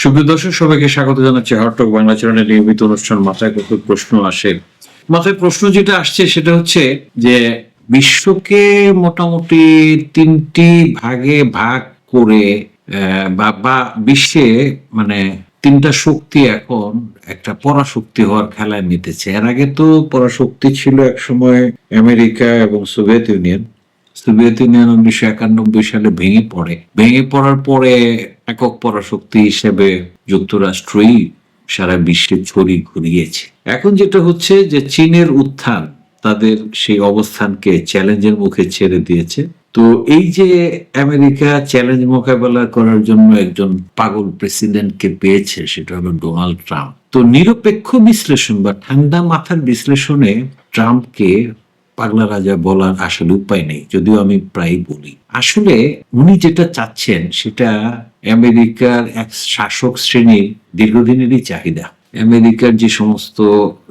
সুপ্রিয় দর্শক, সবাইকে স্বাগত জানাচ্ছি হটটক বাংলা চ্যানেলের নিয়মিত অনুষ্ঠান। মাথায় কত প্রশ্ন আসে? মাথায় প্রশ্ন যেটা আসছে সেটা হচ্ছে যে, বিশ্বকে মোটামুটি তিনটি ভাগে ভাগ করে বা বিশ্বে মানে তিনটা শক্তি এখন একটা পরাশক্তি হওয়ার খেলায় নিতেছে এর আগে তো পরাশক্তি ছিল এক সময় আমেরিকা এবং সোভিয়েত ইউনিয়ন। সোভিয়েত ইউনিয়ন উনিশশো একানব্বই সালে ভেঙে পড়ে। ভেঙে পড়ার পরে একক পরাশক্তি হিসেবে যুক্তরাষ্ট্রই সারা বিশ্বে ছড়ি ঘুরিয়েছে এখন যেটা হচ্ছে যে চীনের উত্থান তাদের সেই অবস্থানকে চ্যালেঞ্জের মুখে ছেড়ে দিয়েছে। তো এই যে আমেরিকা চ্যালেঞ্জ মোকাবেলা করার জন্য একজন পাগল প্রেসিডেন্টকে পেয়েছে, সেটা হলো ডোনাল্ড ট্রাম্প। তো নিরপেক্ষ বিশ্লেষণ বা ঠান্ডা মাথার বিশ্লেষণে ট্রাম্পকে পাগলা রাজা বলার আসলে উপায় নেই, যদিও আমি প্রায় বলি। আসলে উনি যেটা চাচ্ছেন সেটা আমেরিকার এক শাসক শ্রেণির দীর্ঘদিনেরই চাহিদা। আমেরিকার যে সমস্ত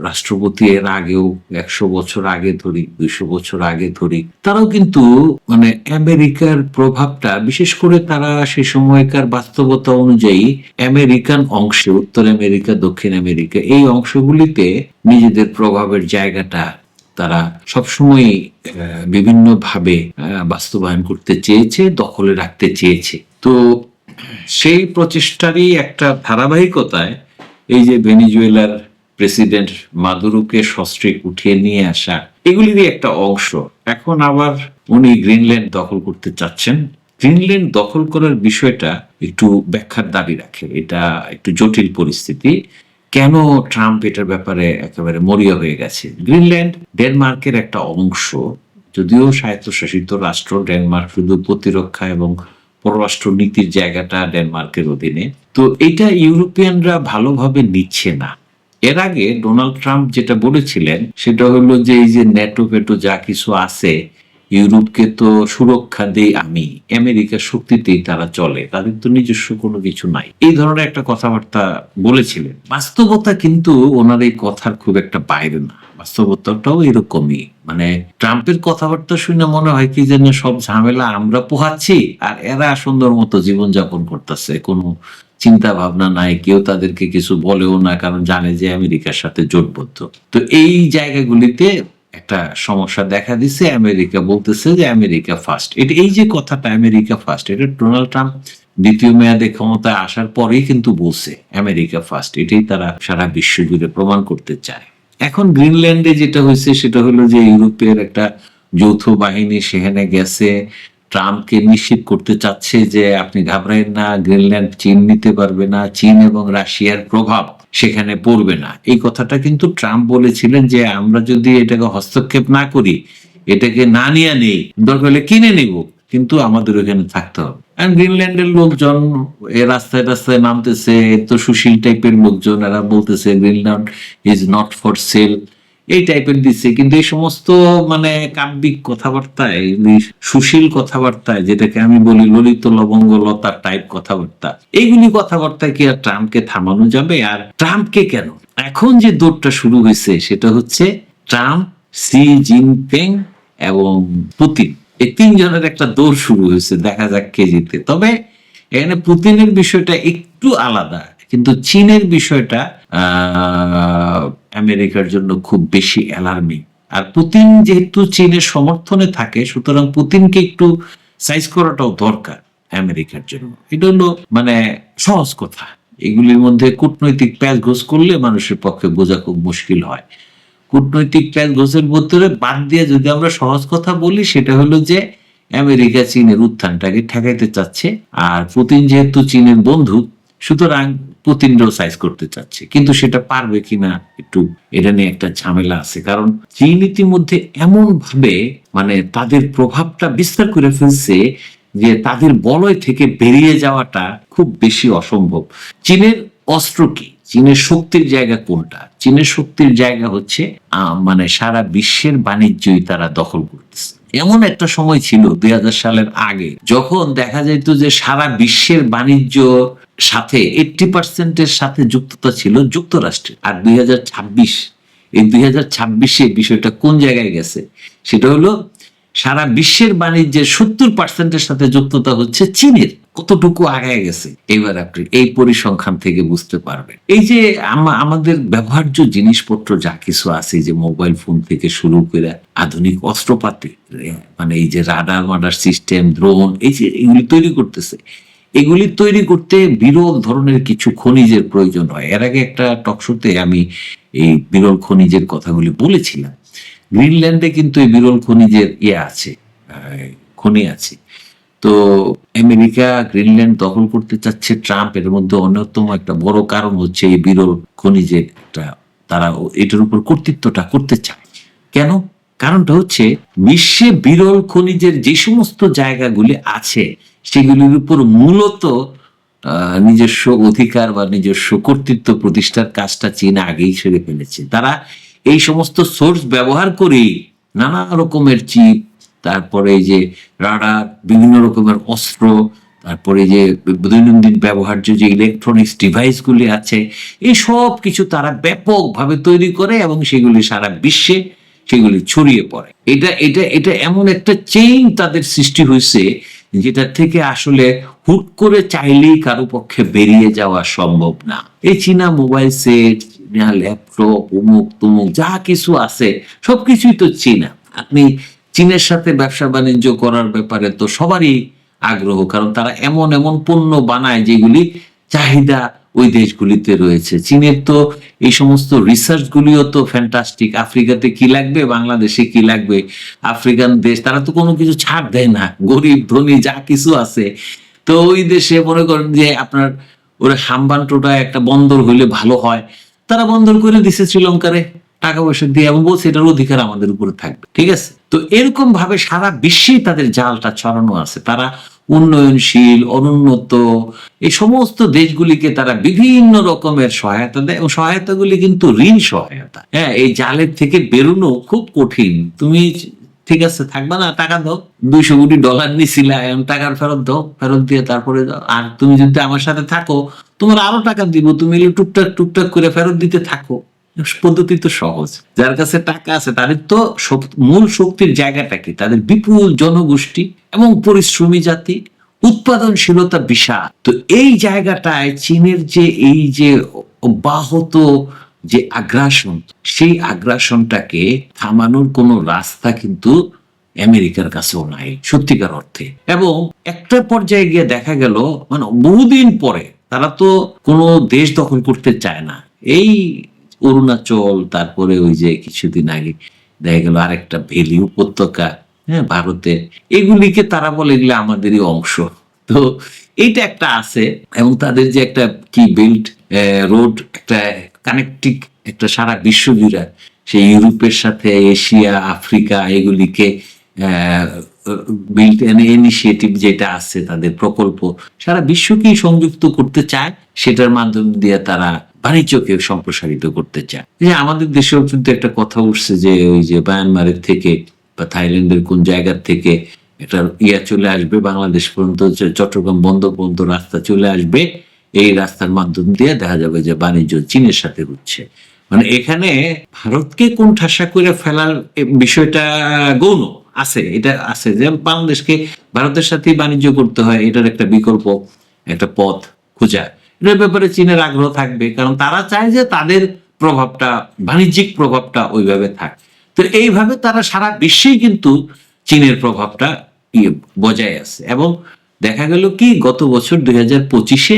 রাষ্ট্রপতি এর আগেও একশো বছর আগে ধরি, দুইশো বছর আগে ধরি, তারাও কিন্তু মানে আমেরিকার প্রভাবটা, বিশেষ করে তারা সে সময়কার বাস্তবতা অনুযায়ী আমেরিকান অংশে, উত্তর আমেরিকা, দক্ষিণ আমেরিকা, এই অংশগুলিতে নিজেদের প্রভাবের জায়গাটা তারা সবসময় বিভিন্ন ভাবে বাস্তবায়ন করতে চেয়েছে, দখলে রাখতে চেয়েছে। তো সেই প্রচেষ্টারই একটা ধারাবাহিকতায় এই যে ভেনিজুয়েলার প্রেসিডেন্ট মাদুরোকে সস্ত্রিক উঠিয়ে নিয়ে আসা, এগুলিরই একটা অংশ। এখন আবার উনি গ্রিনল্যান্ড দখল করতে চাচ্ছেন। গ্রিনল্যান্ড দখল করার বিষয়টা একটু ব্যাখ্যার দাবি রাখে। এটা একটু জটিল পরিস্থিতি। কেন ট্রাম্প এটার ব্যাপারে একেবারে মরিয়া হয়ে গেছে? গ্রিনল্যান্ড ডেনমার্কের একটা অংশ, যদিও স্বায়ত্তশাসিত রাষ্ট্র ডেনমার্ক শুধু প্রতিরক্ষা এবং পররাষ্ট্র নীতির জায়গাটা ডেনমার্কের অধীনে। তো এটা ইউরোপিয়ানরা ভালোভাবে নিচ্ছে না। এর আগে ডোনাল্ড ট্রাম্প যেটা বলেছিলেন, সেটা হলো যে এই যে নেটো ফেটো যা কিছু আছে ইউরোপকে তো সুরক্ষা দেই আমি আমেরিকার শক্তিতেই তারা চলে, তাদের তো নিজস্ব কোনো কিছু নাই। এই ধরনের একটা কথাবার্তা বলেছিলেন। বাস্তবতা কিন্তু ওনার এই কথার খুব একটা বাইরে না। বাস্তবতাটাও এরকমই। মানে ট্রাম্পের কথাবার্তা শুনে মনে হয় কি যেন সব ঝামেলা আমরা পোহাচ্ছি, আর এরা সুন্দর মতো জীবনযাপন করতেছে। কোনো চিন্তা ভাবনা নাই, কেউ তাদেরকে কিছু বলেও না, কারণ জানে যে আমেরিকার সাথে জোটবদ্ধ। তো এই জায়গাগুলিতে একটা সমস্যা দেখা দিছে, আমেরিকা বলতেছে যে আমেরিকা ফার্স্ট এটা এই যে কথাটা, আমেরিকা ফার্স্ট এটা ডোনাল্ড ট্রাম্প দ্বিতীয় মেয়াদে ক্ষমতায় আসার পরেই কিন্তু বলছে, আমেরিকা ফার্স্ট এটাই তারা সারা বিশ্ব জুড়ে প্রমাণ করতে চায়। এখন গ্রিনল্যান্ডে যেটা হয়েছে, সেটা হলো যে ইউরোপের একটা যৌথ বাহিনী সেখানে গেছে ট্রাম্পকে নিশ্চিত করতে চাচ্ছে যে আপনি ঘাবড়াইন না, গ্রিনল্যান্ড চীন নিতে পারবে না, চীন এবং রাশিয়ার প্রভাব সেখানে পড়বে না। এই কথাটা কিন্তু ট্রাম্প বলেছিলেন যে আমরা যদি এটাকে হস্তক্ষেপ না করি, এটাকে না নিয়ে নেই, দরকার হলে কিনে নিব, কিন্তু আমাদের ওখানে থাকতে হবে। গ্রিনল্যান্ডের লোকজন এ রাস্তায় রাস্তায় নামতেছে তো সুশীল টাইপের লোকজন, এরা বলতেছে Greenland is not for sale এই টাইপের দিচ্ছে কিন্তু এই সমস্ত মানে কাব্যিক কথাবার্তায় সুশীল কথাবার্তায়, যেটাকে আমি বলি ললিত লবঙ্গ লতার টাইপ কথাবার্তা, এইগুলি কথাবার্তায় কি আর ট্রাম্পকে থামানো যাবে? আর ট্রাম্পকে কেন? এখন যে দৌড়টা শুরু হয়েছে, সেটা হচ্ছে ট্রাম্প সি জিনপিং এবং পুতিন। এই তিনজনের একটা দৌড় শুরু হয়েছে, দেখা যাক কে জিতে। তবে এখানে পুতিনের বিষয়টা একটু আলাদা, কিন্তু চীনের বিষয়টা আমেরিকার জন্য খুব বেশি অ্যালার্মিং আর পুতিন যেহেতু চীনের সমর্থনে থাকে, সুতরাং পুতিনকে একটু সাইজ করাটাও দরকার আমেরিকার জন্য। এটা হলো মানে সহজ কথা। এগুলির মধ্যে কূটনৈতিক প্যাচ ঘোষ করলে মানুষের পক্ষে বোঝা খুব মুশকিল হয়। কূটনৈতিক প্যাচ ঘোষের ভিতরে বাদ দিয়ে যদি আমরা সহজ কথা বলি, সেটা হলো যে, আমেরিকা চীনের উত্থানটাকে ঠেকাইতে চাচ্ছে। আর পুতিন যেহেতু চীনের বন্ধু সুতরাং পুতিনরাও সাইজ করতে চাচ্ছে, কিন্তু সেটা পারবে কিনা একটু এটা নিয়ে একটা ঝামেলা আছে। কারণ চীন ইতিমধ্যে এমন ভাবে মানে তাদের প্রভাবটা বিস্তার করে ফেলছে যে তাদের বলয় থেকে বেরিয়ে যাওয়াটা খুব বেশি অসম্ভব। চীনের অস্ত্র কি? চীনের শক্তির জায়গা কোনটা? চীনের শক্তির জায়গা হচ্ছে মানে সারা বিশ্বের বাণিজ্যই তারা দখল করতেছে। এমন একটা সময় ছিল দুই হাজার সালের আগে, যখন দেখা যেত যে সারা বিশ্বের বাণিজ্য সাথে এইটটি পার্সেন্টের সাথে যুক্ততা ছিল যুক্তরাষ্ট্রের। আর দুই হাজার ছাব্বিশ, এই দুই বিষয়টা কোন জায়গায় গেছে? সেটা হলো সারা বিশ্বের বাণিজ্যের সত্তর পার্সেন্টের সাথে যুক্ততা হচ্ছে চীনের। কতটুকু আগায় গেছে? এবার আপনি এই পরিসংখ্যান থেকে বুঝতে পারবেন। এই যে আমা- আমাদের ব্যবহার্য জিনিসপত্র যা কিছু আছে যে মোবাইল ফোন থেকে শুরু করে আধুনিক অস্ত্রপাতি মানে এই যে রাডার মাডার সিস্টেম, ড্রোন, এই যে এগুলি তৈরি করতেছে। এগুলি তৈরি করতে বিরল ধরনের কিছু খনিজের প্রয়োজন হয়। এর আগে একটা টকশোতে আমি এই বিরল খনিজের কথাগুলি বলেছিলাম। গ্রিনল্যান্ডে কিন্তু এই বিরল খনিজের ইয়ে আছে খনি আছে। তো আমেরিকা গ্রিনল্যান্ড দখল করতে চাচ্ছে ট্রাম্প, এর মধ্যে অন্যতম একটা বড় কারণ হচ্ছে এই বিরল খনিজের একটা, তারা এটার উপর কর্তৃত্বটা করতে চায়। কেন? কারণটা হচ্ছে বিশ্বে বিরল খনিজের যে সমস্ত জায়গাগুলি আছে, সেগুলির উপর মূলত নিজস্ব অধিকার বা নিজস্ব কর্তৃত্ব প্রতিষ্ঠার কাজটা চীন আগেই সেরে ফেলেছে। তারা এই সমস্ত সোর্স ব্যবহার করে নানা রকমের চিপ তারপরে যে রাডার বিভিন্ন রকমের অস্ত্র, তারপরে যে দৈনন্দিন ব্যবহার্য যে ইলেকট্রনিক্স ডিভাইসগুলি আছে, এই সব কিছু তারা ব্যাপকভাবে তৈরি করে এবং সেগুলি সারা বিশ্বে সেগুলি ছড়িয়ে পড়ে। এটা এটা এটা এমন একটা চেইন তাদের সৃষ্টি হয়েছে যেটা থেকে আসলে হুট করে চাইলেই কারও পক্ষে বেরিয়ে যাওয়া সম্ভব না। এই চীনা মোবাইল সেট ল্যাপটপ অমুক, তুমুক, যা কিছু আছে, সবকিছুই তো চীনা। আপনি চীনের সাথে ব্যবসা বাণিজ্য করার ব্যাপারে তো সবারই আগ্রহ, কারণ তারা এমন এমন পণ্য বানায় যেগুলি চাহিদা ওই দেশগুলিতে রয়েছে। চীনের তো এই সমস্ত রিসার্চ গুলিও তো ফ্যান্টাস্টিক আফ্রিকাতে কি লাগবে? বাংলাদেশে কি লাগবে? আফ্রিকান দেশ, তারা তো কোনো কিছু ছাড় দেয় না। গরিব, ধনী, যা কিছু আছে। তো ওই দেশে মনে করেন যে আপনার ওরা হাম্বানটোটা একটা বন্দর হইলে ভালো হয়। তারা বন্দর করে দিছে শ্রীলঙ্কারে টাকা পয়সা দিয়ে এবং বলছে এটার অধিকার আমাদের উপরে থাকবে, ঠিক আছে? তো এরকম ভাবে সারা বিশ্বে তাদের জালটা ছড়ানো আছে। তারা উন্নয়নশীল, অনুন্নত, এই সমস্ত দেশগুলিকে তারা বিভিন্ন রকমের সহায়তা দেয় এবং সহায়তাগুলি কিন্তু ঋণ সহায়তা। হ্যাঁ এই জালের থেকে বেরোনো খুব কঠিন। তুমি ঠিক আছে, থাকবা না, টাকা দাও, দুইশো কোটি ডলার নিছিলা, টাকার ফেরত দাও, ফেরত দিয়ে তারপরে আর তুমি যদি আমার সাথে থাকো তোমার আরও টাকা দিব, তুমি টুকটাক টুকটাক করে ফেরত দিতে থাকো। পদ্ধতি তো সহজ। যার কাছে টাকা আছে, তাদের তো মূল শক্তির জায়গাটা কি? তাদের বিপুল জনগোষ্ঠী এবং পরিশ্রমী জাতি, উৎপাদনশীলতা বিশাল। তো এই জায়গাটায় চীনের যে এই যে অব্যাহত যে আগ্রাসন, সেই আগ্রাসনটাকে থামানোর কোনো রাস্তা কিন্তু আমেরিকার কাছেও নাই, সত্যিকার অর্থে। এবং একটা পর্যায়ে গিয়ে দেখা গেল মানে বহুদিন পরে তারা তো কোনো দেশ দখল করতে চায় না। এই অরুণাচল, তারপরে ওই যে কিছুদিন আগে দেখা গেল আরেকটা ভেলি উপত্যকা হ্যাঁ ভারতে এগুলিকে তারা বলে এগুলো আমাদেরই অংশ। তো এইটা একটা আছে এবং তাদের যে একটা কি বিল্ড রোড একটা কানেক্টিং একটা সারা বিশ্ব জুড়ে সেই ইউরোপের সাথে এশিয়া, আফ্রিকা, এগুলিকে বিল্ড ইনিশিয়েটিভ যেটা আছে, তাদের প্রকল্প, সারা বিশ্বকেই সংযুক্ত করতে চায়, সেটার মাধ্যম দিয়ে তারা বাণিজ্যকে সম্প্রসারিত করতে চায়। যে আমাদের দেশেও কিন্তু একটা কথা উঠছে যে, ওই যে বায়ানমারের থেকে বা থাইল্যান্ডের কোন জায়গার থেকে একটা ইয়া চলে আসবে, বাংলাদেশ পর্যন্ত চট্টগ্রাম বন্দর পর্যন্ত রাস্তা চলে আসবে, এই রাস্তার মাধ্যম দিয়ে দেখা যাবে যে বাণিজ্য চীনের সাথে হচ্ছে। মানে এখানে ভারতকে কোন ঠাসা করে ফেলার বিষয়টা গৌণ। আছে, এটা আছে। যে বাংলাদেশকে ভারতের সাথে বাণিজ্য করতে হয়, এটার একটা বিকল্প, একটা পথ খোঁজা। এটার ব্যাপারে চীনের আগ্রহ থাকবে, কারণ তারা চায় যে তাদের প্রভাবটা, বাণিজ্যিক প্রভাবটা ওইভাবে থাক। তো এইভাবে তারা সারা বিশ্বেই কিন্তু চীনের প্রভাবটা বজায় আছে। এবং দেখা গেল কি, গত বছর দুই হাজার পঁচিশে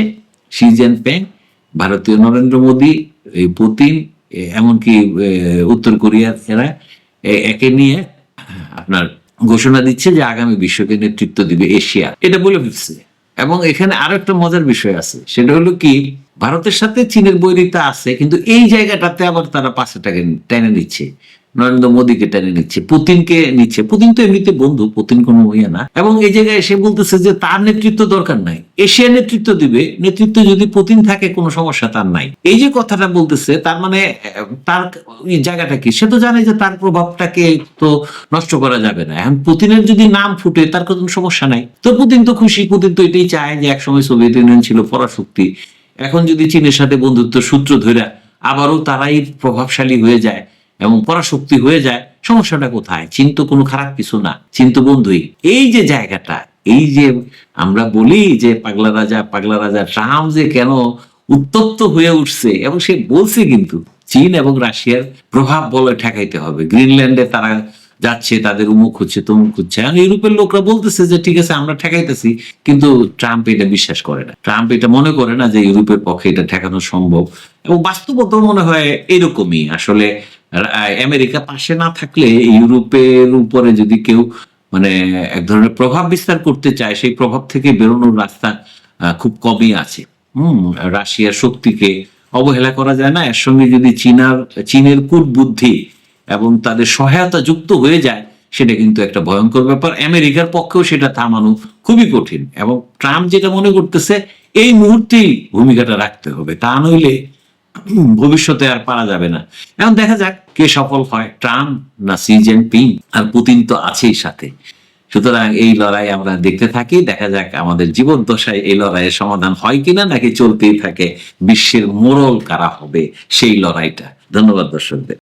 শি জিনপিং ভারতীয় নরেন্দ্র মোদী, এই পুতিন এমনকি উত্তর কোরিয়ার এরা একে নিয়ে আপনার ঘোষণা দিচ্ছে যে আগামী বিশ্বকে নেতৃত্ব দিবে এশিয়া। এটা বলে ফেলছে। এবং এখানে আরও একটা মজার বিষয় আছে। সেটা হলো কি, ভারতের সাথে চীনের বৈরিতা আছে, কিন্তু এই জায়গাটাতে আবার তারা পাশেটাকে টেনে নিচ্ছে। নরেন্দ্র মোদীকে টেনে নিচ্ছে, পুতিনকে নিচ্ছে। পুতিন তো এমনিতে বন্ধু, পুতিন কোনো ইয়ে না। এবং এই জায়গায় এসে বলতেছে যে তার নেতৃত্ব দরকার নাই। এশিয়া নেতৃত্ব দিবে, নেতৃত্ব যদি পুতিন থাকে, কোনো সমস্যা তার নাই। এই যে কথাটা বলতেছে, তার মানে তার জায়গাটা কি? সে তো জানে যে তার প্রভাবটাকে তো নষ্ট করা যাবে না। এখন পুতিনের যদি নাম ফুটে, তার কোনো সমস্যা নাই। তো পুতিন তো খুশি, পুতিন তো এটাই চায় যে একসময় সোভিয়েত ইউনিয়ন ছিল পরাশক্তি। এখন যদি চীনের সাথে বন্ধুত্ব সূত্র ধরে আবারও তারাই প্রভাবশালী হয়ে যায় এবং পরাশক্তি হয়ে যায়, সমস্যাটা কোথায়? চীন তো কোনো খারাপ কিছু না। চীন তো বন্ধুই, এই যে জায়গাটা, এই যে আমরা বলি যে পাগলা রাজা পাগলা রাজা ট্রাম্প যে কেন উত্তপ্ত হয়ে উঠছে, এবং সে বলছে কিন্তু, চীন এবং রাশিয়ার প্রভাব বলে ঠেকাইতে হবে। গ্রিনল্যান্ডে তারা যাচ্ছে, তাদের উমুক হচ্ছে, তমুক হচ্ছে আর ইউরোপের লোকরা বলতেছে যে, ঠিক আছে, আমরা ঠেকাইতেছি। কিন্তু ট্রাম্প এটা বিশ্বাস করে না। ট্রাম্প এটা মনে করে না যে ইউরোপের পক্ষে এটা ঠেকানো সম্ভব। এবং বাস্তবত মনে হয় এরকমই। আসলে আমেরিকা পাশে না থাকলে ইউরোপের উপরে যদি কেউ মানে এক ধরনের প্রভাব বিস্তার করতে চায়, সেই প্রভাব থেকে বেরোনোর রাস্তা খুব কমই আছে। হম, রাশিয়ার শক্তিকে অবহেলা করা যায় না। এর সঙ্গে যদি চীনার, চীনের কূট বুদ্ধি এবং তাদের সহায়তা যুক্ত হয়ে যায়, সেটা কিন্তু একটা ভয়ঙ্কর ব্যাপার। আমেরিকার পক্ষেও সেটা থামানো খুবই কঠিন এবং ট্রাম্প যেটা মনে করতেছে, এই মুহূর্তেই ভূমিকাটা রাখতে হবে। তা নইলে ভবিষ্যতে আর পারা যাবে না। এখন দেখা যাক কে সফল হয়? ট্রাম্প না সি জিনপিং? আর পুতিন তো আছেই সাথে। সুতরাং এই লড়াই আমরা দেখতে থাকি। দেখা যাক আমাদের জীবন দশায় এই লড়াইয়ের সমাধান হয় কিনা, নাকি চলতেই থাকে বিশ্বের মোড়ল কারা হবে সেই লড়াইটা। ধন্যবাদ দর্শকদের।